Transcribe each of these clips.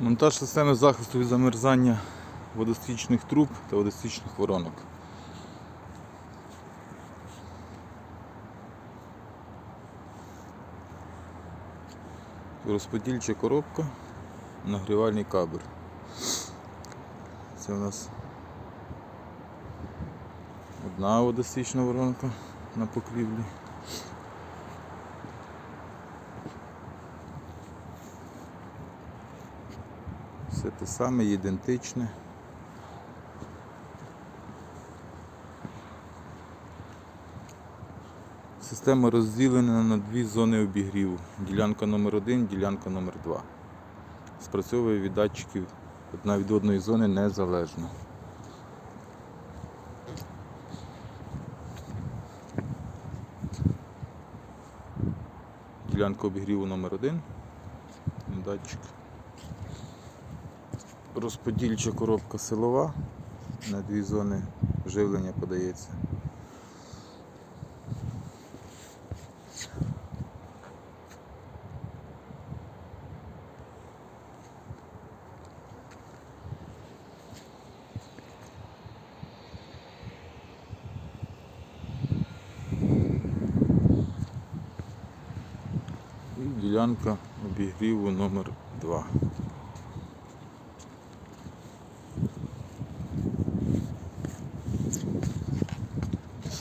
Монтаж системи захисту від замерзання водостічних труб та водостічних воронок. Розподільча коробка, нагрівальний кабель. Це у нас одна водостічна воронка на покрівлі. Все те саме, ідентичне. Система розділена на дві зони обігріву. Ділянка номер 1 ділянка номер 2 Спрацьовує від датчиків одна від одної зони незалежно. Ділянка обігріву номер 1 Датчик. Розподільча коробка силова. На дві зони живлення подається. Ділянка обігріву номер 2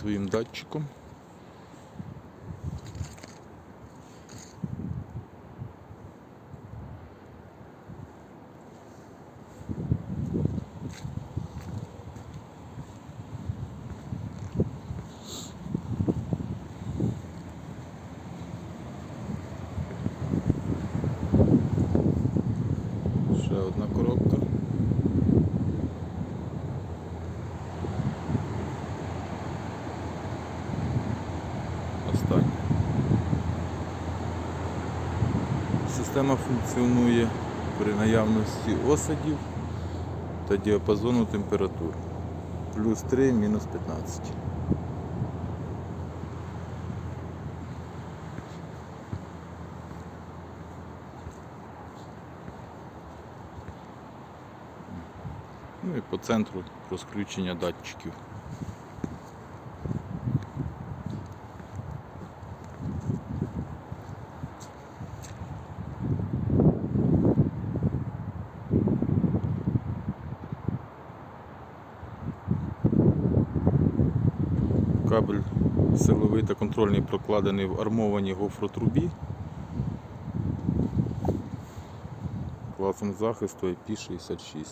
своїм датчиком. Ще одна коробка. Система функціонує при наявності осадів та діапазону температур. Плюс 3, мінус 15. Ну і по центру розключення датчиків. Кабель силовий та контрольний прокладений в армованій гофротрубі. Класом захисту IP66.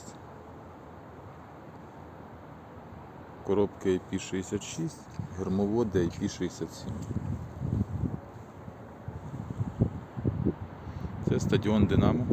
Коробки IP66, гермоводи IP67. Це стадіон Динамо.